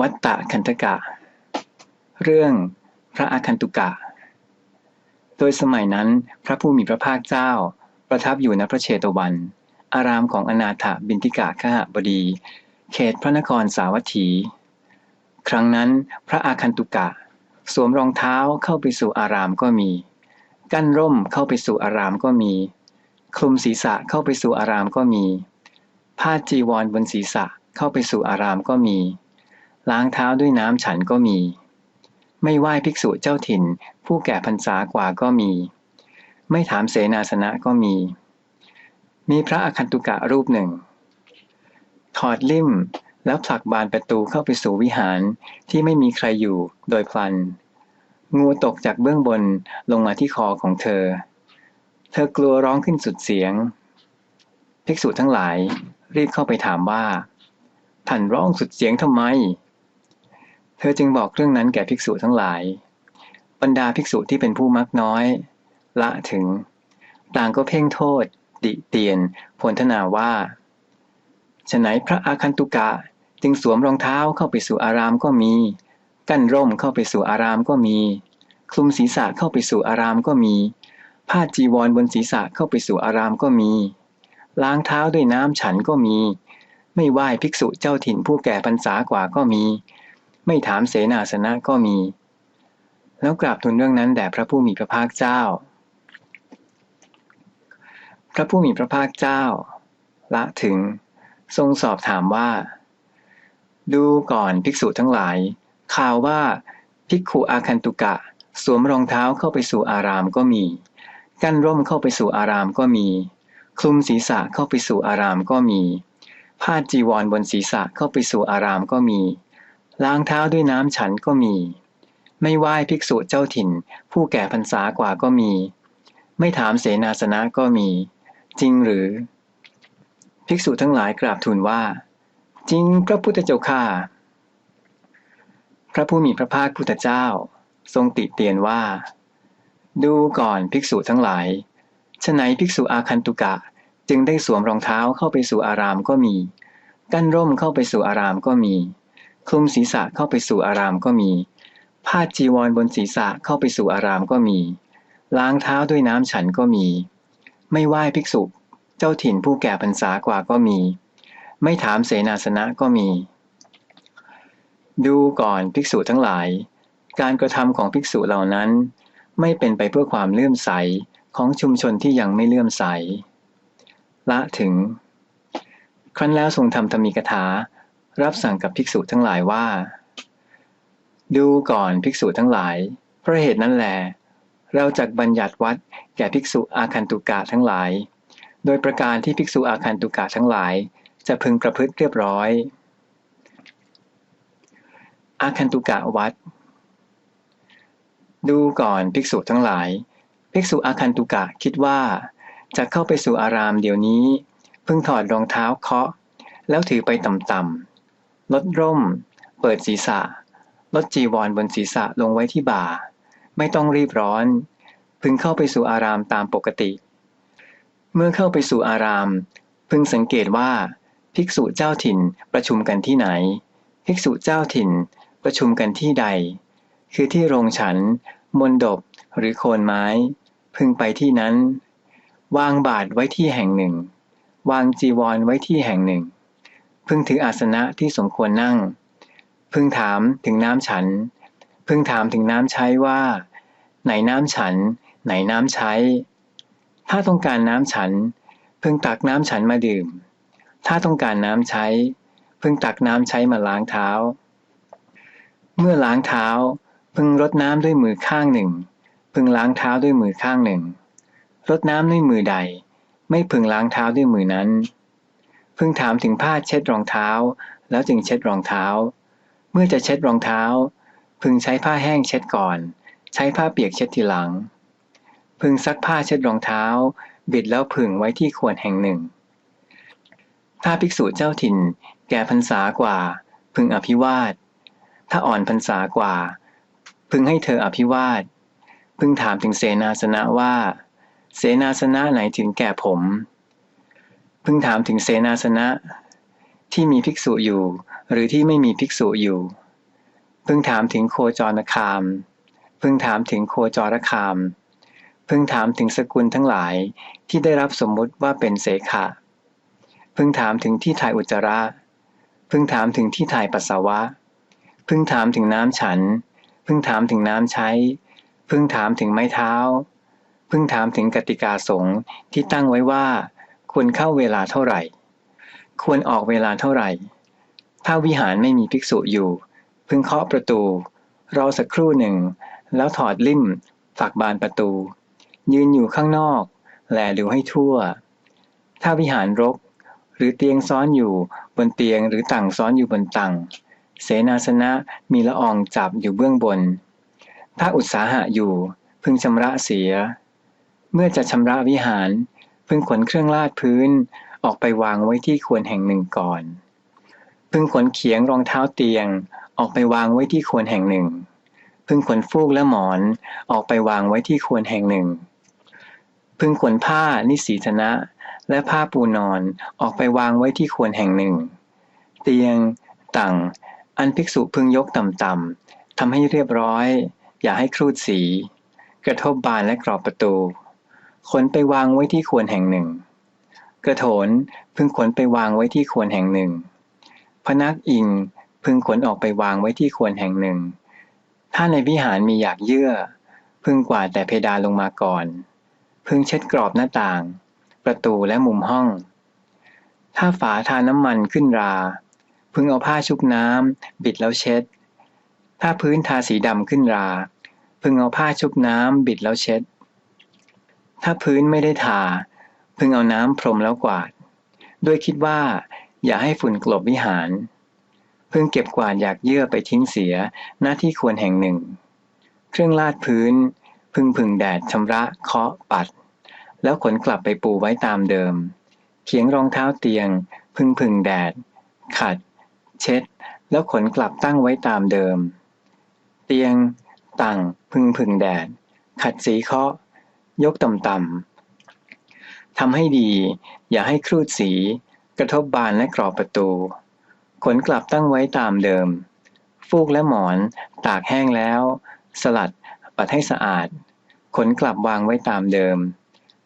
วัตตะคันตกะ เรื่องพระอาคันตุกะ โดยสมัยนั้นพระผู้มีพระภาคเจ้า ประทับอยู่ณพระเชตวัน อารามของอนาถบินทิกะขหบดี เขตพระนครสาวัตถี ครั้งนั้นพระอาคันตุกะ สวมรองเท้าเข้าไปสู่อารามก็มี กั้นร่มเข้าไปสู่อารามก็มี คลุมศีรษะเข้าไปสู่อารามก็มี ผ้าจีวรบนศีรษะเข้าไปสู่อารามก็มี ล้างเท้าด้วยน้ำฉันก็มี ไม่ไหว้ภิกษุเจ้าถิ่น ผู้แก่พรรษากว่าก็มี ไม่ถามเสนาสนะก็มี มีพระอคันตุกะรูปหนึ่ง ถอดลิ่มแล้วผลักบานประตูเข้าไปสู่วิหารที่ไม่มีใครอยู่โดยพลัน งูตกจากเบื้องบนลงมาที่คอของเธอ เธอกลัวร้องขึ้นสุดเสียง ภิกษุทั้งหลายรีบเข้าไปถามว่าท่านร้องสุดเสียงทำไม เธอจึงบอกเรื่องนั้นแก่ภิกษุทั้งหลาย บรรดาภิกษุที่เป็นผู้มักน้อย ละถึง ต่างก็เพ่งโทษ ดิเตียนพลทนาว่าฉไหนพระอาคันตุกะจึงสวมรองเท้าเข้าไปสู่อารามก็มี กั้นร่มเข้าไปสู่อารามก็มี คลุมศีรษะเข้าไปสู่อารามก็มี ผ้าจีวรบนศีรษะเข้าไปสู่อารามก็มี ล้างเท้าด้วยน้ำฉันก็มี ไม่ไหว้ภิกษุเจ้าถิ่นผู้แก่พรรษากว่าก็มี ไม่ถามเสนาสนะก็มี แล้วกราบทูลเรื่องนั้นแด่พระผู้มีพระภาคเจ้า พระผู้มีพระภาคเจ้า ละถึงทรงสอบถามว่า ดูก่อนภิกษุทั้งหลาย ข่าวว่าภิกขุอาคันตุกะ สวมรองเท้าเข้าไปสู่อารามก็มี กั้นร่มเข้าไปสู่อารามก็มี คลุมศีรษะเข้าไปสู่อารามก็มีผ้าจีวรบนศีรษะเข้าไปสู่อารามก็มี ล้างเท้าด้วยน้ำฉันก็มี ไม่ไหว้ภิกษุเจ้าถิ่น ผู้แก่พรรษากว่าก็มี ไม่ถามเสนาสนะก็มี จริงหรือ ภิกษุทั้งหลายกราบทูลว่า จริงพระพุทธเจ้าข้าพระผู้มีพระภาคพุทธเจ้า ทรงติเตียนว่า ดูก่อนภิกษุทั้งหลายฉะไหนภิกษุอาคันตุกะ จึงได้สวมรองเท้าเข้าไปสู่อารามก็มี กั้นร่มเข้าไปสู่อารามก็มี คลุมศีรษะเข้าไปสู่อารามก็มี ผ้าจีวรบนศีรษะเข้าไปสู่อารามก็มี ล้างเท้าด้วยน้ำฉันก็มี ไม่ไหว้ภิกษุ เจ้าถิ่นผู้แก่พรรษากว่าก็มี ไม่ถามเสนาสนะก็มี ดูก่อนภิกษุทั้งหลาย การกระทำของภิกษุเหล่านั้น ไม่เป็นไปเพื่อความเลื่อมใสของชุมชนที่ยังไม่เลื่อมใส ละถึง ครั้นแล้วทรงทำธรรมีกถา รับสั่งกับภิกษุทั้งหลายว่า ดูก่อนภิกษุทั้งหลาย เพราะเหตุนั้นแหลเราจักบัญญัติวัดแก่ภิกษุอาคันตุกะทั้งหลาย โดยประการที่ภิกษุอาคันตุกะทั้งหลาย จะพึงประพฤติเรียบร้อย อาคันตุกะวัด ดูก่อนภิกษุทั้งหลาย ภิกษุอาคันตุกะคิดว่า จะเข้าไปสู่อารามเดี๋ยวนี้พิ่งถอดรองเท้าเคาะ แล้วถือไปต่ำๆ ลดร่ม เปิดศีรษะ ลดจีวรบนศีรษะลงไว้ที่บ่า ไม่ต้องรีบร้อน พึงเข้าไปสู่อารามตามปกติ เมื่อเข้าไปสู่อาราม พึงสังเกตว่า ภิกษุเจ้าถิ่นประชุมกันที่ไหน ภิกษุเจ้าถิ่นประชุมกันที่ใด คือที่โรงฉัน มนดบหรือโคนไม้ พึงไปที่นั้น วางบาทไว้ที่แห่งหนึ่ง วางจีวรไว้ที่แห่งหนึ่ง พึงถืออาสนะที่สมควรนั่ง พึงถามถึงน้ำฉัน พึงถามถึงน้ำใช้ว่า ไหนน้ำฉัน ไหนน้ำใช้ ถ้าต้องการน้ำฉัน พึงตักน้ำฉันมาดื่ม ถ้าต้องการน้ำใช้ พึงตักน้ำใช้มาล้างเท้า เมื่อล้างเท้า พึงรดน้ำด้วยมือข้างหนึ่ง พึงล้างเท้าด้วยมือข้างหนึ่งรดน้ำด้วยมือใด ไม่พึงล้างเท้าด้วยมือนั้น พึงถามถึงผ้าเช็ดรองเท้า แล้วจึงเช็ดรองเท้า เมื่อจะเช็ดรองเท้า พึงใช้ผ้าแห้งเช็ดก่อน ใช้ผ้าเปียกเช็ดทีหลัง พึงซักผ้าเช็ดรองเท้า บิดแล้วพึงไว้ที่ขวดแห่งหนึ่ง ถ้าภิกษุเจ้าถิ่น แก่พรรษากว่า พึงอภิวาท ถ้าอ่อนพรรษากว่า พึงให้เธออภิวาท พึงถามถึงเสนาสนะว่า เสนาสนะไหนถึงแก่ผม พึงถามถึงเสนาสนะ ที่มีภิกษุอยู่ หรือที่ไม่มีภิกษุอยู่พึงถามถึงโคจรคามพึงถามถึงโคจรคามพึงถามถึงสกุลทั้งหลายที่ได้รับสมมุติว่าเป็นเสขะพึงถามถึงที่ถ่ายอุจจาระพึงถามถึงที่ถ่ายปัสสาวะพึงถามถึงน้ำฉันพึงถามถึงน้ำใช้พึงถามถึงไม้เท้าพึงถามถึงกติกาสงฆ์ที่ตั้งไว้ว่า ควรเข้าเวลาเท่าไหร่ ควรออกเวลาเท่าไหร่ ถ้าวิหารไม่มีภิกษุอยู่ พึงเคาะประตู รอสักครู่หนึ่ง แล้วถอดลิ่มฝากบานประตู ยืนอยู่ข้างนอก แลดูให้ทั่ว ถ้าวิหารรก หรือเตียงซ้อนอยู่บนเตียงหรือต่างซ้อนอยู่บนตังเสนาสนะมีละอองจับอยู่เบื้องบน ถ้าอุตสาหะอยู่พึงชำระเสีย เมื่อจะชำระวิหาร พึงขนเครื่องลาดพื้นออกไปวางไว้ที่ควรแห่งหนึ่งก่อน พึงขนเขียงรองเท้าเตียง ออกไปวางไว้ที่ควรแห่งหนึ่ง พึงขนฟูกและหมอนออกไปวางไว้ที่ควรแห่งหนึ่ง พึงขนผ้านิสีธนะ และผ้าปูนอนออกไปวางไว้ที่ควรแห่งหนึ่ง เตียง ต่างอันภิกษุพึงยกต่ำๆทำให้เรียบร้อย อย่าให้ครูดสี กระทบบานและกรอบประตู ขนไปวางไว้ที่ควรแห่งหนึ่ง กระโถนพึงขนไปวางไว้ที่ควรแห่งหนึ่ง พนักอิงพึงขนออกไปวางไว้ที่ควรแห่งหนึ่ง ถ้าในวิหารมีอยากเยื่อ พึงกวาดแต่เพดานลงมาก่อน พึงเช็ดกรอบหน้าต่าง ประตูและมุมห้อง ถ้าฝาทาน้ำมันขึ้นรา พึงเอาผ้าชุบน้ำบิดแล้วเช็ด ถ้าพื้นทาสีดำขึ้นรา พึงเอาผ้าชุบน้ำบิดแล้วเช็ด ถ้าพื้นไม่ได้ทาพึงเอาน้ำพรมแล้วกวาด ด้วยคิดว่า อย่าให้ฝุ่นกลบวิหารพึงเก็บกวาดอยากเยื่อไปทิ้งเสียหน้าที่ควรแห่งหนึ่ง เครื่องลาดพื้น พึงผึ่งแดดชำระเคาะปัด แล้วขนกลับไปปูไว้ตามเดิม เขียงรองเท้าเตียง พึงผึ่งแดด ขัด เช็ด แล้วขนกลับตั้งไว้ตามเดิม เตียง ตั้งพึงผึ่งแดด ขัดสีเคาะ ยกต่ำๆทำให้ดี อย่าให้ครูดสี กระทบบานและกรอบประตู ขนกลับตั้งไว้ตามเดิม ฟูกและหมอน ตากแห้งแล้ว สลัด ปัดให้สะอาด ขนกลับวางไว้ตามเดิม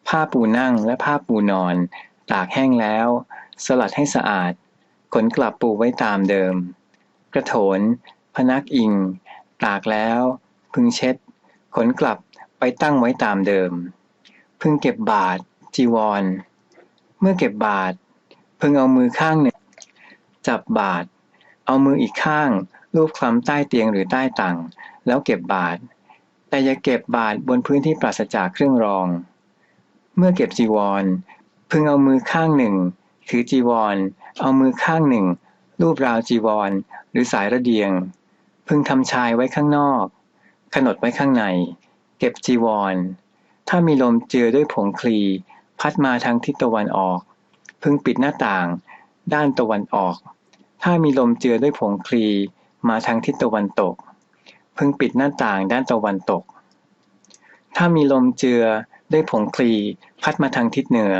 ผ้าปูนั่งและผ้าปูนอน ตากแห้งแล้ว สลัดให้สะอาด ขนกลับปูไว้ตามเดิม กระโถน พนักอิง ตากแล้ว พึงเช็ด ขนกลับ ไปตั้งไว้ตามเดิม พึงเก็บบาทจีวร เมื่อเก็บบาทพึงเอามือข้างหนึ่ง จับบาทเอามืออีกข้างลูบคลำใต้เตียงหรือใต้ตังแล้วเก็บบาทแต่อย่าเก็บบาทบนพื้นที่ปราศจากเครื่องรอง เมื่อเก็บจีวร พึงเอามือข้างหนึ่ง ถือจีวร เอามือข้างหนึ่งลูบราวจีวร หรือสายระเดียง พึงทำชายไว้ข้างนอก ขนดไว้ข้างใน เก็บจีวร ถ้ามีลมเจือด้วยผงคลี พัดมาทางทิศตะวันออก พึงปิดหน้าต่าง ด้านตะวันออก ถ้ามีลมเจือด้วยผงคลี มาทางทิศตะวันตก พึงปิดหน้าต่างด้านตะวันตก ถ้ามีลมเจือด้วยผงคลีพัดมาทางทิศเหนือ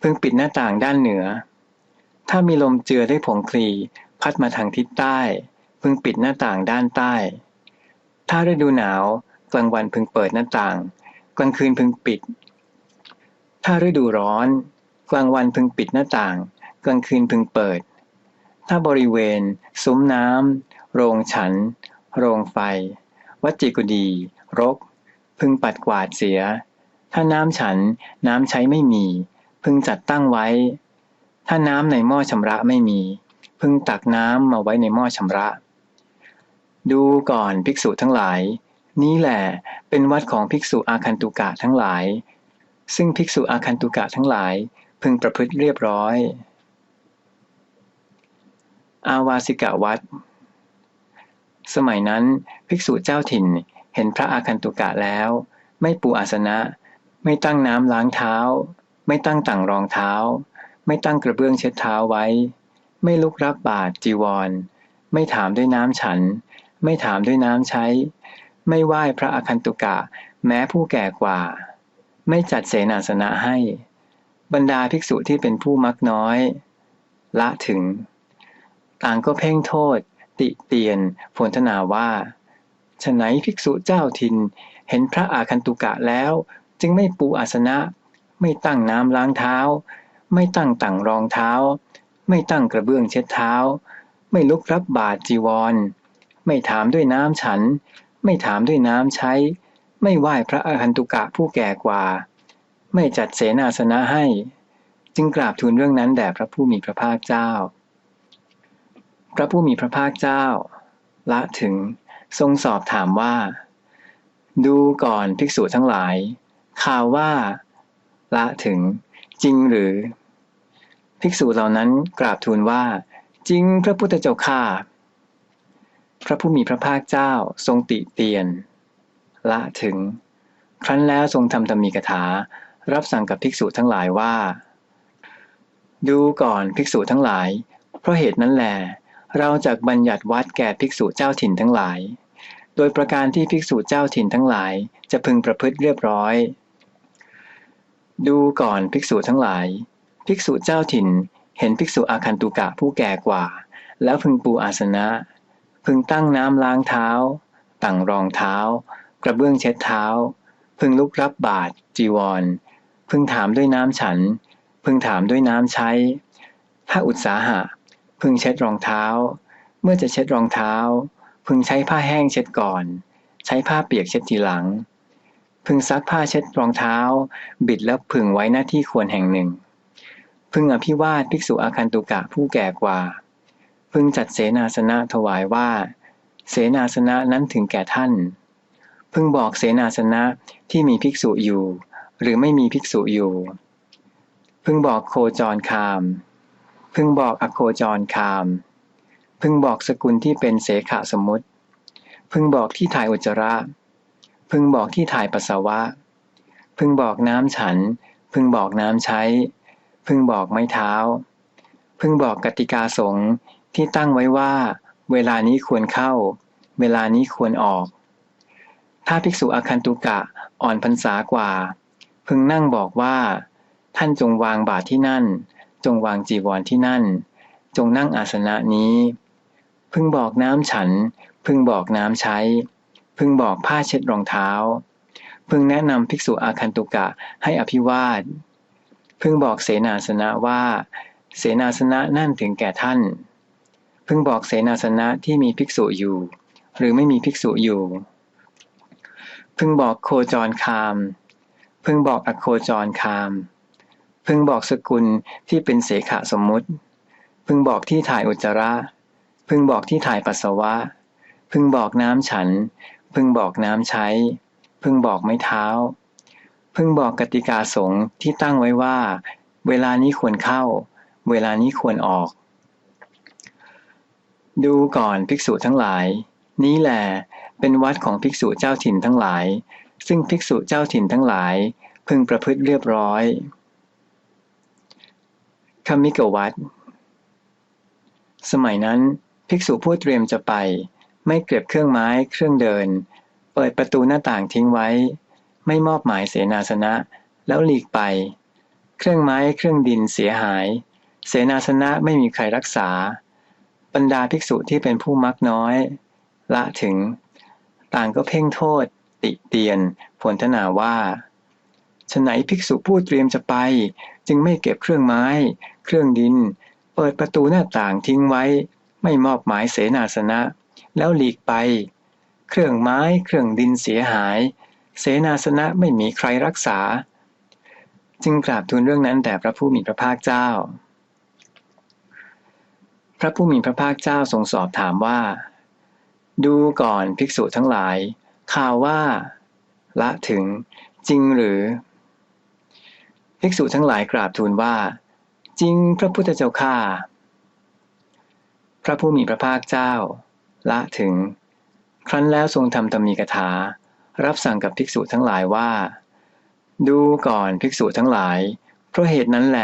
พึงปิดหน้าต่างด้านเหนือ ถ้ามีลมเจือด้วยผงคลีพัดมาทางทิศใต้ พึงปิดหน้าต่างด้านใต้ ถ้าฤดูหนาว กลางวันพึงเปิดหน้าต่าง กลางคืนพึงปิด ถ้าฤดูร้อน กลางวันพึงปิดหน้าต่าง กลางคืนพึงเปิด ถ้าบริเวณ ซุ้มน้ำโรงฉัน โรงไฟ วัดจิกุดี รก พึงปัดกวาดเสีย ถ้าน้ำฉันน้ำใช้ไม่มี พึงจัดตั้งไว้ ถ้าน้ำในหม้อชำระไม่มี พึงตักน้ำมาไว้ในหม้อชำระดูก่อนภิกษุทั้งหลาย นี้แหละเป็นวัดของภิกษุอาคันตุกะทั้งหลาย ซึ่งภิกษุอาคันตุกะทั้งหลายพึงประพฤติเรียบร้อย อาวาสิกะวัด สมัยนั้นภิกษุเจ้าถิ่นเห็นพระอาคันตุกะแล้ว ไม่ปูอาสนะ ไม่ตั้งน้ำล้างเท้า ไม่ตั้งต่างรองเท้า ไม่ตั้งกระเบื้องเช็ดเท้าไว้ ไม่ลุกรับบาตรจีวร ไม่ถามด้วยน้ำฉัน ไม่ถามด้วยน้ำใช้ ไม่ไหว้พระอคันตุกะ แม้ผู้แก่กว่า ไม่จัดเสนาสนะให้ บรรดาภิกษุที่เป็นผู้มักน้อย ละถึง ต่างก็เพ่งโทษ ติเตียนพลทนาว่าฉไหนภิกษุเจ้าทินเห็นพระอาคันตุกะแล้ว จึงไม่ปูอาสนะ ไม่ตั้งน้ำล้างเท้า ไม่ตั้งต่างรองเท้า ไม่ตั้งกระเบื้องเช็ดเท้า ไม่ลุกรับบาตรจีวร ไม่ถามด้วยน้ำฉัน ไม่ถามด้วยน้ำใช้ ไม่ไหว้พระอาคันตุกะผู้แก่กว่า ไม่จัดเสนาสนะให้ จึงกราบทูลเรื่องนั้นแด่พระผู้มีพระภาคเจ้า พระผู้มีพระภาคเจ้า ละถึงทรงสอบถามว่า ดูก่อนภิกษุทั้งหลาย ข่าวว่า ละถึงจริงหรือ ภิกษุเหล่านั้นกราบทูลว่า จริงพระพุทธเจ้าข้า พระผู้มีพระภาคเจ้าทรงติเตียน ละถึง ครั้นแล้วทรงทำธรรมีกถา รับสั่งกับภิกษุทั้งหลายว่า ดูก่อนภิกษุทั้งหลาย เพราะเหตุนั้นแหละเราจะบัญญัติวัดแก่ภิกษุเจ้าถิ่นทั้งหลาย โดยประการที่ภิกษุเจ้าถิ่นทั้งหลาย จะพึงประพฤติเรียบร้อย ดูก่อนภิกษุทั้งหลาย ภิกษุเจ้าถิ่นเห็นภิกษุอาคันตุกะผู้แก่กว่า แล้วพึงปูอาสนะ พึงตั้งน้ำล้างเท้าตั้งรองเท้า กระเบื้องเช็ดเท้า พึงลุกรับบาตรจีวร พึงถามด้วยน้ำฉัน พึงถามด้วยน้ำใช้ ถ้าอุตสาหะ พึงเช็ดรองเท้า เมื่อจะเช็ดรองเท้า พึงใช้ผ้าแห้งเช็ดก่อน ใช้ผ้าเปียกเช็ดทีหลัง พึงซักผ้าเช็ดรองเท้า บิดแล้วพึงไว้หน้าที่ควรแห่งหนึ่ง พึงอภิวาทภิกษุอาคันตุกะผู้แก่กว่า พึงจัดเสนาสนะถวายว่า เสนาสนะนั้นถึงแก่ท่าน พึงบอกเสนาสนะที่มีภิกษุอยู่ หรือไม่มีภิกษุอยู่ พึงบอกโคจรคาม พึงบอกอโคจรคาม พึงบอกสกุลที่เป็นเสขะสมมติ พึงบอกที่ถ่ายอุจจาระ พึงบอกที่ถ่ายปัสสาวะ พึงบอกน้ำฉัน พึงบอกน้ำใช้ พึงบอกไม้เท้า พึงบอกกติกาสงฆ์ ที่ตั้งไว้ว่า เวลานี้ควรเข้า เวลานี้ควรออก ถ้าภิกษุอาคันตุกะอ่อนพรรษากว่า พึงนั่งบอกว่า ท่านจงวางบาทที่นั่น จงวางจีวรที่นั่น จงนั่งอาสนะนี้ พึงบอกน้ำฉัน พึงบอกน้ำใช้ พึงบอกผ้าเช็ดรองเท้า พึงแนะนำภิกษุอาคันตุกะให้อภิวาทพึงบอกเสนาสนะว่า เสนาสนะนั่นถึงแก่ท่าน พึงบอกเสนาสนะที่มีภิกษุอยู่ หรือไม่มีภิกษุอยู่ พึงบอกโคจรคาม พึงบอกอโคจรคาม พึงบอกสกุลที่เป็นเสขะสมมุติ พึงบอกที่ถ่ายอุจจาระ พึงบอกที่ถ่ายปัสสาวะ พึงบอกน้ำฉัน พึงบอกน้ำใช้ พึงบอกไม้เท้า พึงบอกกติกาสงฆ์ที่ตั้งไว้ว่า เวลานี้ควรเข้า เวลานี้ควรออก ดูก่อนภิกษุทั้งหลาย นี้แหละเป็นวัดของภิกษุเจ้าถิ่นทั้งหลาย ซึ่งภิกษุเจ้าถิ่นทั้งหลาย พึงประพฤติเรียบร้อยคมิกวัตสมัยนั้นภิกษุผู้เตรียมจะไป ไม่เก็บเครื่องไม้เครื่องเดิน เปิดประตูหน้าต่างทิ้งไว้ ไม่มอบหมายเสนาสนะ แล้วหลีกไป เครื่องไม้เครื่องดินเสียหาย เสนาสนะไม่มีใครรักษา บรรดาภิกษุที่เป็นผู้มักน้อย ละถึง ต่างก็เพ่งโทษ ติเตียนผลทนาว่าฉไหนภิกษุผู้เตรียมจะไป จึงไม่เก็บเครื่องไม้ เครื่องดิน เปิดประตูหน้าต่างทิ้งไว้ ไม่มอบหมายเสนาสนะ แล้วหลีกไป เครื่องไม้เครื่องดินเสียหาย เสนาสนะไม่มีใครรักษา จึงกราบทูลเรื่องนั้นแต่พระผู้มีพระภาคเจ้า พระผู้มีพระภาคเจ้าทรงสอบถามว่า ดูก่อนภิกษุทั้งหลาย ข่าวว่า ละถึงจริงหรือ ภิกษุทั้งหลายกราบทูลว่า จริงพระพุทธเจ้าข้าพระผู้มีพระภาคเจ้า ละถึง ครั้นแล้วทรงทำธรรมีกถา รับสั่งกับภิกษุทั้งหลายว่า ดูก่อนภิกษุทั้งหลาย เพราะเหตุนั้นแหล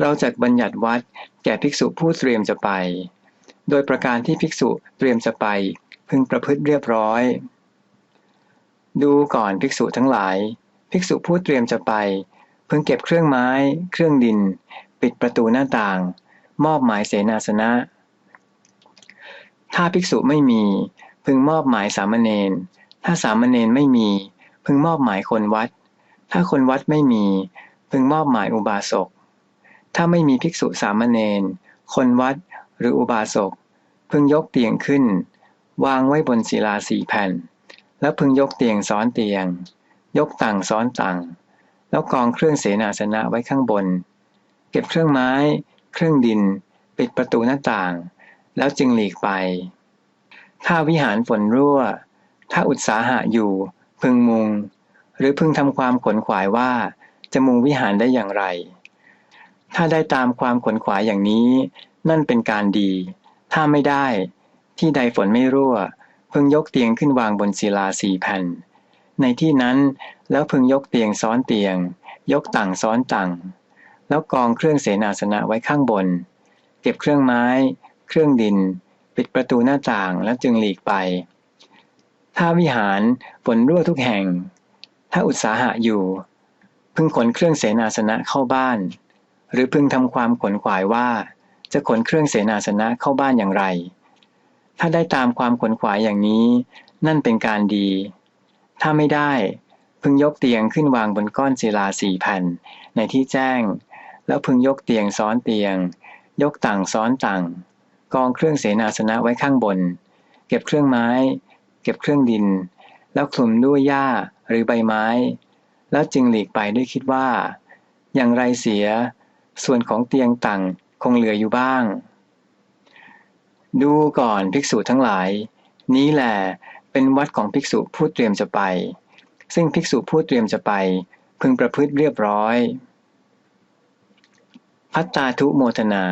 เราจะบัญญัติวัดแก่ภิกษุผู้เตรียมจะไป โดยประการที่ภิกษุเตรียมจะไปพึงประพฤติเรียบร้อย ดูก่อนภิกษุทั้งหลาย ภิกษุผู้เตรียมจะไปพิ่งเก็บเครื่องไม้ เครื่องดิน ปิดประตูหน้าต่าง มอบหมายเสนาสนะ ถ้าภิกษุไม่มี พึงมอบหมายสามเณร ถ้าสามเณรไม่มี พึงมอบหมายคนวัด ถ้าคนวัดไม่มี พึงมอบหมายอุบาสก ถ้าไม่มีภิกษุสามเณร คนวัดหรืออุบาสกพึงยกเตียงขึ้น วางไว้บนศิลาสีแผ่น แล้วพึงยกเตียงซ้อนเตียง ยกต่างซ้อนต่าง แล้วกองเครื่องเสนาสนะไว้ข้างบน เก็บเครื่องไม้ เครื่องดิน ปิดประตูหน้าต่าง แล้วจึงหลีกไป ถ้าวิหารฝนรั่ว ถ้าอุตสาหะอยู่ พึงมุง หรือพึงทำความขนขวายว่าจะมุงวิหารได้อย่างไร ถ้าได้ตามความขนขวายอย่างนี้ นั่นเป็นการดี ถ้าไม่ได้ ที่ใดฝนไม่รั่ว พึงยกเตียงขึ้นวางบนศิลาสี่แผ่น ในที่นั้นแล้วพึงยกเตียงซ้อนเตียง ยกต่างซ้อนต่าง แล้วกองเครื่องเสนาสนะไว้ข้างบน เก็บเครื่องไม้ เครื่องดิน ปิดประตูหน้าต่างแล้วจึงหลีกไป ถ้าวิหารฝนรั่วทุกแห่ง ถ้าอุตสาหะอยู่ พึงขนเครื่องเสนาสนะเข้าบ้าน หรือพึงทำความขนขวายว่า จะขนเครื่องเสนาสนะเข้าบ้านอย่างไร ถ้าได้ตามความขนขวายอย่างนี้ นั่นเป็นการดี ถ้าไม่ได้ พึงยกเตียงขึ้นวางบนก้อนศิลาสี่แผ่นในที่แจ้ง แล้วพึงยกเตียงซ้อนเตียง ยกต่างซ้อนต่าง กองเครื่องเสนาสนะไว้ข้างบน เก็บเครื่องไม้ เก็บเครื่องดิน แล้วคลุมด้วยหญ้าหรือใบไม้ แล้วจึงหลีกไปด้วยคิดว่า อย่างไรเสีย ส่วนของเตียงต่างคงเหลืออยู่บ้าง ดูก่อนภิกษุทั้งหลาย นี้แหละเป็นวัดของภิกษุผู้เตรียมจะไป ซึ่งภิกษุผู้เตรียมจะไป พึงประพฤติเรียบร้อย พัตตาทุโมทนา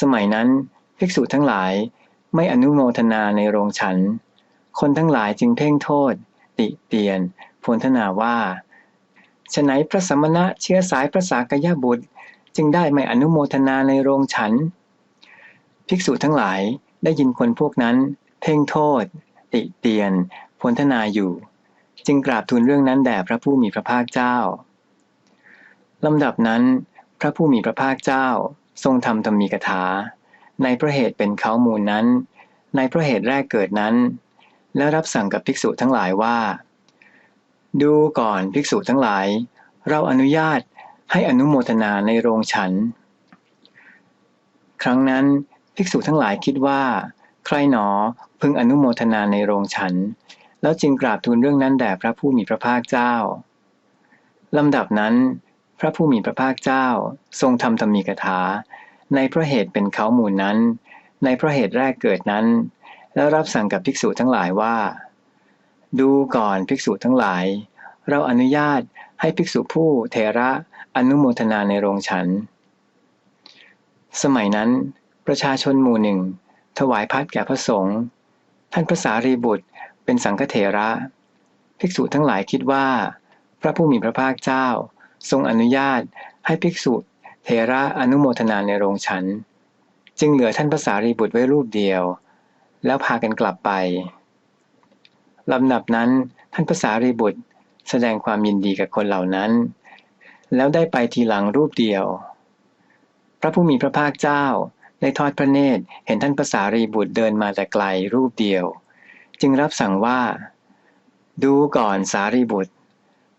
สมัยนั้นภิกษุทั้งหลายไม่อนุโมทนาในโรงฉัน คนทั้งหลายจึงเพ่งโทษ ติเตียนพลทนาว่า ฉนัยพระสมณะเชื้อสายพระสากยบุตร จึงได้ไม่อนุโมทนาในโรงฉัน ภิกษุทั้งหลายได้ยินคนพวกนั้น เพ่งโทษ ติเตียนพลทนาอยู่ จึงกราบทูลเรื่องนั้นแด่พระผู้มีพระภาคเจ้าลำดับนั้น พระผู้มีพระภาคเจ้า ทรงทำธรรมีกถา ในพระเหตุเป็นเขามูลนั้น ในพระเหตุแรกเกิดนั้น และรับสั่งกับภิกษุทั้งหลายว่า ดูก่อนภิกษุทั้งหลาย เราอนุญาตให้อนุโมทนาในโรงฉัน ครั้งนั้นภิกษุทั้งหลายคิดว่า ใครหนอพึงอนุโมทนาในโรงฉัน แล้วจึงกราบทูลเรื่องนั้นแด่พระผู้มีพระภาคเจ้าลำดับนั้น พระผู้มีพระภาคเจ้าทรงทำธรรมีกถา ในพระเหตุเป็นเขาหมู่นั้น ในพระเหตุแรกเกิดนั้น แล้วรับสั่งกับภิกษุทั้งหลายว่า ดูก่อนภิกษุทั้งหลาย เราอนุญาตให้ภิกษุผู้เทระอนุโมทนาในโรงฉัน สมัยนั้น ประชาชนหมู่หนึ่ง ถวายพัดแก่พระสงฆ์ท่านพระสารีบุตรเป็นสังฆเถระ ภิกษุทั้งหลายคิดว่า พระผู้มีพระภาคเจ้า ทรงอนุญาตให้ภิกษุเทระอนุโมทนาในโรงฉัน จึงเหลือท่านพระสารีบุตรไว้รูปเดียว แล้วพากันกลับไป ลำดับนั้นท่านพระสารีบุตรแสดงความยินดีกับคนเหล่านั้น แล้วได้ไปทีหลังรูปเดียว พระผู้มีพระภาคเจ้าได้ทอดพระเนตรเห็นท่านภาษารีบุตรเดินมาแต่ไกลรูปเดียว จึงรับสั่งว่า ดูก่อนสารีบุตร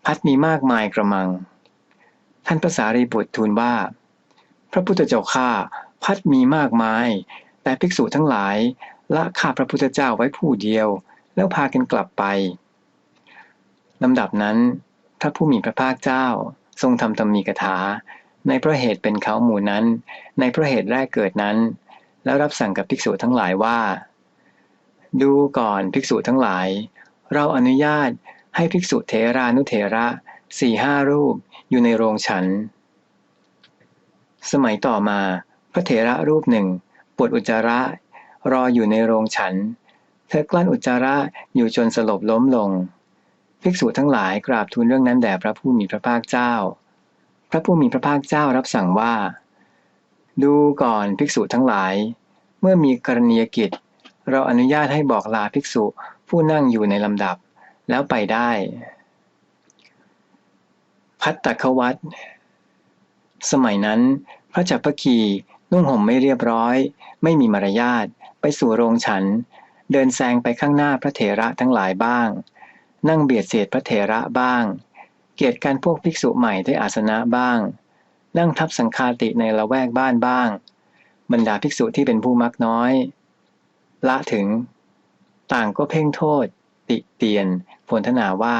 พัดมีมากมายกระมัง ท่านภาษารีบุตรทูลว่า พระพุทธเจ้าข้าพัดมีมากมาย แต่ภิกษุทั้งหลายละข้าพระพุทธเจ้าไว้ผู้เดียว แล้วพากันกลับไปลำดับนั้นพระผู้มีพระภาคเจ้า ทรงทำธรรมีกถา ในพระเหตุเป็นเขาหมู่นั้น ในพระเหตุแรกเกิดนั้น แล้วรับสั่งกับภิกษุทั้งหลายว่า ดูก่อนภิกษุทั้งหลาย เราอนุญาตให้ภิกษุเทรานุเทระสี่ห้ารูปอยู่ในโรงฉัน สมัยต่อมา พระเถระรูปหนึ่งปวดอุจจาระ รออยู่ในโรงฉัน เธอกลั้นอุจจาระอยู่จนสลบล้มลง ภิกษุทั้งหลายกราบทูลเรื่องนั้นแด่พระผู้มีพระภาคเจ้า พระผู้มีพระภาคเจ้ารับสั่งว่า ดูก่อนภิกษุทั้งหลาย เมื่อมีกรณียกิจ เราอนุญาตให้บอกลาภิกษุผู้นั่งอยู่ในลำดับแล้วไปได้ พัตตควัตสมัยนั้น พระจักรพคีนุ่งห่มไม่เรียบร้อย ไม่มีมารยาทไปสู่โรงฉัน เดินแซงไปข้างหน้าพระเถระทั้งหลายบ้าง นั่งเบียดเสียดพระเถระบ้าง เกียรติการพวกภิกษุใหม่ด้วยอาสนะบ้าง นั่งทับสังคาติในละแวกบ้านบ้าง บรรดาภิกษุที่เป็นผู้มักน้อย ละถึง ต่างก็เพ่งโทษ ติเตียนผลทนาว่า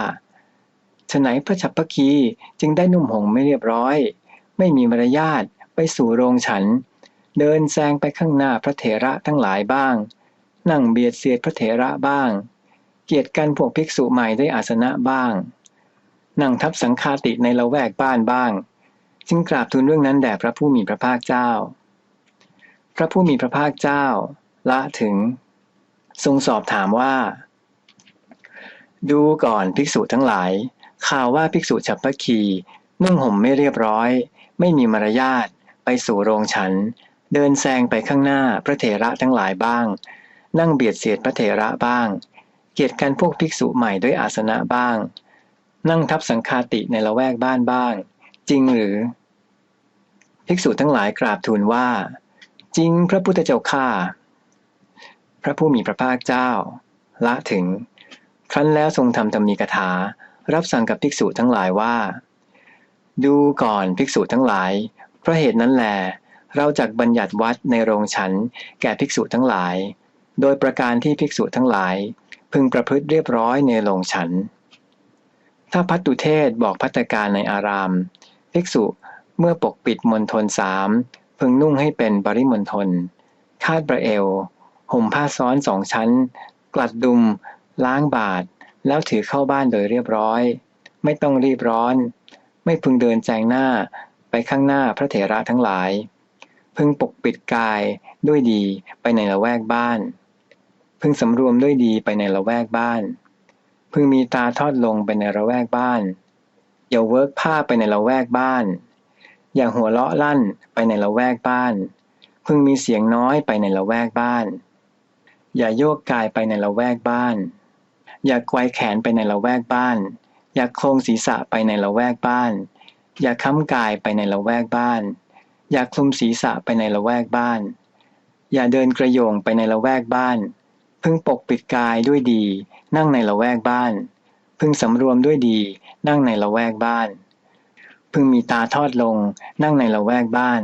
ฉไหนพระฉับพคีจึงได้นุ่มหงไม่เรียบร้อย ไม่มีมารยาทไปสู่โรงฉัน เดินแซงไปข้างหน้าพระเถระทั้งหลายบ้าง นั่งเบียดเสียดพระเถระบ้าง เกียรติกันพวกภิกษุใหม่ได้อาสนะบ้าง นั่งทับสังคาติในละแวกบ้านบ้าง จึงกราบทูลเรื่องนั้นแด่พระผู้มีพระภาคเจ้า พระผู้มีพระภาคเจ้า ละถึง ทรงสอบถามว่า ดูก่อนภิกษุทั้งหลาย ข่าวว่าภิกษุฉับพคีนุ่งห่มไม่เรียบร้อย ไม่มีมารยาทไปสู่โรงฉัน เดินแซงไปข้างหน้าพระเถระทั้งหลายบ้าง นั่งเบียดเสียดพระเถระบ้าง เกียรติกันพวกภิกษุใหม่ด้วยอาสนะบ้าง นั่งทับสังคาติในละแวกบ้านบ้าง จริงหรือ ภิกษุทั้งหลายกราบทูลว่า จริงพระพุทธเจ้าข้าพระผู้มีพระภาคเจ้า ละถึง ครั้นแล้วทรงทำธรรมีกถา รับสั่งกับภิกษุทั้งหลายว่า ดูก่อนภิกษุทั้งหลายเพราะเหตุนั้นแหลเราจักบัญญัติวัดในโรงฉันแก่ภิกษุทั้งหลาย โดยประการที่ภิกษุทั้งหลาย พึงประพฤติเรียบร้อยในโรงฉัน ถ้าพัตตุเทศบอกพัตการในอาราม ภิกษุเมื่อปกปิดมณฑลสามพึงนุ่งให้เป็นปริมณฑลคาดประเอว ห่มผ้าซ้อนสองชั้น กลัดดุม ล้างบาท แล้วถือเข้าบ้านโดยเรียบร้อย ไม่ต้องรีบร้อน ไม่พึงเดินแจงหน้าไปข้างหน้าพระเถระทั้งหลาย พึงปกปิดกายด้วยดีไปในละแวกบ้าน พึงสำรวมด้วยดีไปในละแวกบ้าน พึงมีตาทอดลงไปในละแวกบ้าน อย่าเวิร์กผ้าไปในละแวกบ้าน อย่าหัวเราะลั่นไปในละแวกบ้าน พึงมีเสียงน้อยไปในละแวกบ้าน อย่าโยกกายไปในละแวกบ้าน อย่าไกวแขนไปในละแวกบ้าน อย่าโครงศีรษะไปในละแวกบ้าน อย่าค้ำกายไปในละแวกบ้าน อย่าคลุมศีรษะไปในละแวกบ้าน อย่าเดินกระโยงไปในละแวกบ้าน พึงปกปิดกายด้วยดี นั่งในละแวกบ้าน พึงสำรวมด้วยดี นั่งในละแวกบ้าน พึงมีตาทอดลง นั่งในละแวกบ้าน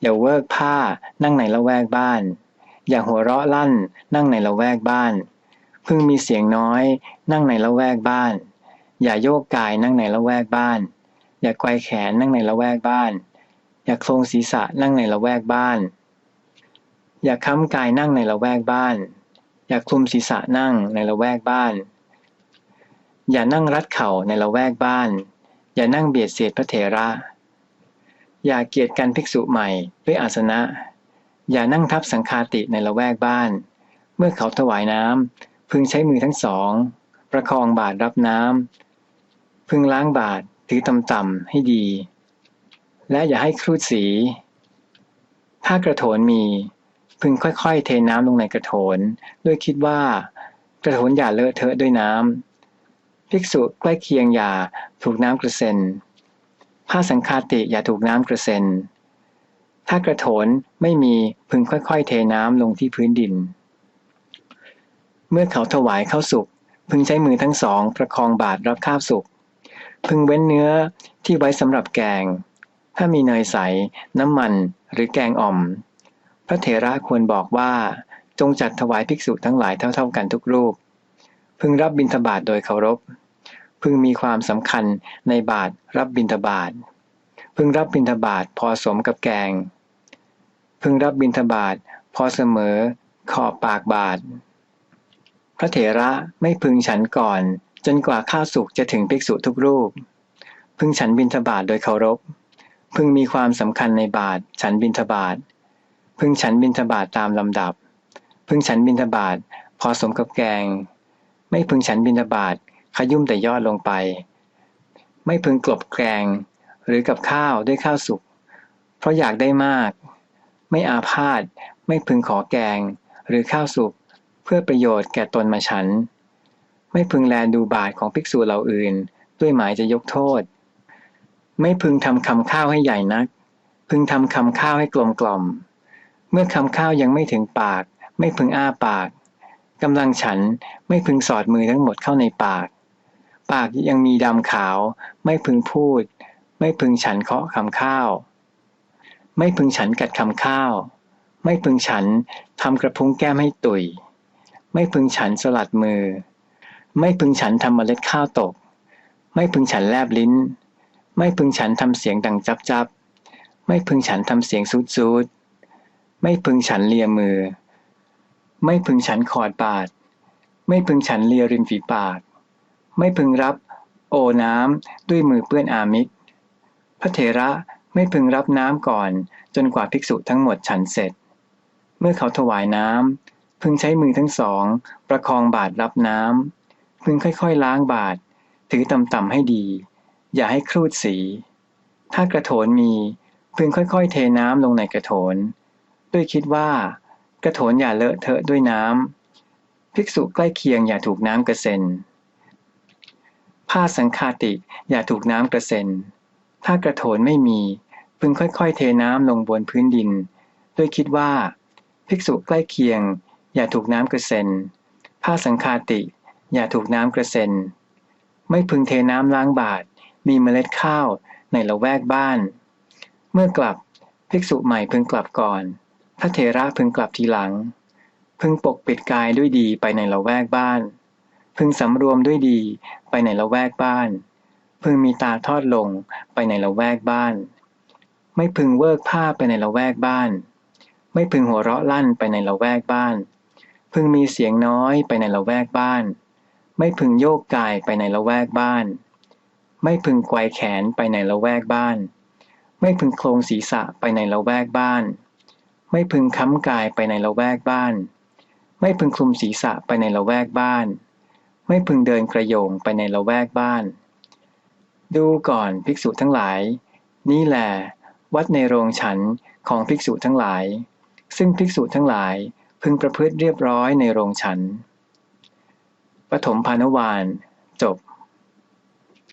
อย่าเวิกผ้า นั่งในละแวกบ้าน อย่าหัวเราะลั่น นั่งในละแวกบ้าน พึงมีเสียงน้อย นั่งในละแวกบ้าน อย่าโยกกายนั่งในละแวกบ้าน อย่าไกวแขนนั่งในละแวกบ้าน อย่าโครงศีรษะนั่งในละแวกบ้าน อย่าค้ำกายนั่งในละแวกบ้าน อย่าคลุมศีรษะนั่งในละแวกบ้าน อย่านั่งรัดเข่าในละแวกบ้าน อย่านั่งเบียดเสียดพระเถระ อย่าเกียดกันภิกษุใหม่ด้วยอาสนะ อย่านั่งทับสังคาติในละแวกบ้าน เมื่อเขาถวายน้ำพึงใช้มือทั้งสอง ประคองบาตรรับน้ำพึงล้างบาตรถือต่ำๆให้ดี และอย่าให้ครูดสี ถ้ากระโถนมี พึงค่อยๆ เทน้ำลงในกระโถนด้วยคิดว่า กระโถนอย่าเลอะเทอะด้วยน้ำภิกษุใกล้เคียงอย่าถูกน้ำกระเซ็นผ้าสังคาติอย่าถูกน้ำกระเซ็นถ้ากระโถนไม่มีพึงค่อยๆ เทน้ำลงที่พื้นดิน เมื่อเขาถวายข้าวสุกพึงใช้มือทั้งสองประคองบาตรรับข้าวสุกพึงเว้นเนื้อที่ไว้สำหรับแกง ถ้ามีเนยใส น้ำมันหรือแกงอ่อม ระเถระควรบอกว่า จงจัดถวายภิกษุทั้งหลายเท่าๆกันทุกรูป พึงรับบิณฑบาตโดยเคารพ พึงมีความสำคัญในบาตรรับบิณฑบาต พึงรับบิณฑบาตพอสมกับแกง พึงรับบิณฑบาตพอเสมอขอบปากบาตร พระเถระไม่พึงฉันก่อน จนกว่าข้าวสุกจะถึงภิกษุทุกรูป พึงฉันบิณฑบาตโดยเคารพ พึงมีความสำคัญในบาทฉันบิณฑบาต พึงฉันบิณฑบาตตามลำดับ พึงฉันบิณฑบาตพอสมกับแกง ไม่พึงฉันบิณฑบาตขยุ่มแต่ยอดลงไป ไม่พึงกลบแกง หรือกับข้าวด้วยข้าวสุก เพราะอยากได้มาก ไม่อาพาธไม่พึงขอแกง หรือข้าวสุก เพื่อประโยชน์แก่ตนมาฉัน ไม่พึงแลดูบาทของภิกษุเหล่าอื่น ด้วยหมายจะยกโทษ ไม่พึงทำคำข้าวให้ใหญ่นัก พึงทำคำข้าวให้กลมกล่อม เมื่อคำข้าวยังไม่ถึงปาก ไม่พึงอ้าปากกำลังฉันไม่พึงสอดมือทั้งหมดเข้าในปาก ปากยังมีดำขาว ไม่พึงพูด ไม่พึงฉันเคาะคำข้าว ไม่พึงฉันกัดคำข้าว ไม่พึงฉันทำกระพุ้งแก้มให้ตุย ไม่พึงฉันสลัดมือ ไม่พึงฉันทำเมล็ดข้าวตก ไม่พึงฉันแลบลิ้น ไม่พึงฉันทำเสียงดังจับจับไม่พึงฉันทำเสียงซูดซูด ไม่พึงฉันเลียมือ ไม่พึงฉันขอดบาดไม่พึงฉันเลียริมฝีปาก ไม่พึงรับ โอน้ำด้วยมือเปื้อนอามิตร พระเถระไม่พึงรับน้ำก่อน จนกว่าภิกษุทั้งหมดฉันเสร็จ เมื่อเขาถวายน้ำพึงใช้มือทั้งสอง ประคองบาตรรับน้ำพึงค่อยๆล้างบาตรถือต่ำๆให้ดี อย่าให้ครูดสี ถ้ากระโถนมีพึงค่อยๆเทน้ำลงในกระโถน ด้วยคิดว่า กระโถนอย่าเลอะเทอะด้วยน้ำภิกษุใกล้เคียงอย่าถูกน้ำกระเซ็นผ้าสังคาติอย่าถูกน้ำกระเซ็นถ้ากระโถนไม่มีพึงค่อยๆ เทน้ำลงบนพื้นดิน ด้วยคิดว่า ภิกษุใกล้เคียง อย่าถูกน้ำกระเซ็นผ้าสังคาติ อย่าถูกน้ำกระเซ็นไม่พึงเทน้ำล้างบาตรมีเมล็ดข้าวในละแวกบ้าน เมื่อกลับภิกษุใหม่พึงกลับก่อน พระเถระพึงกลับทีหลัง พึงปกปิดกายด้วยดีไปในละแวกบ้าน พึงสำรวมด้วยดีไปในละแวกบ้าน พึงมีตาทอดลงไปในละแวกบ้าน ไม่พึงเวิกผ้าไปในละแวกบ้าน ไม่พึงหัวเราะลั่นไปในละแวกบ้าน พึงมีเสียงน้อยไปในละแวกบ้าน ไม่พึงโยกกายไปในละแวกบ้าน ไม่พึงไกวแขนไปในละแวกบ้าน ไม่พึงโครงศีรษะไปในละแวกบ้าน ไม่พึงค้ำกายไปในละแวกบ้าน ไม่พึงคลุมศีรษะไปในละแวกบ้าน ไม่พึงเดินกระโยงไปในละแวกบ้าน ดูก่อนภิกษุทั้งหลาย นี่แหละวัดในโรงฉันของภิกษุทั้งหลาย ซึ่งภิกษุทั้งหลายพึงประพฤติเรียบร้อยในโรงฉันปฐมพานวานจบ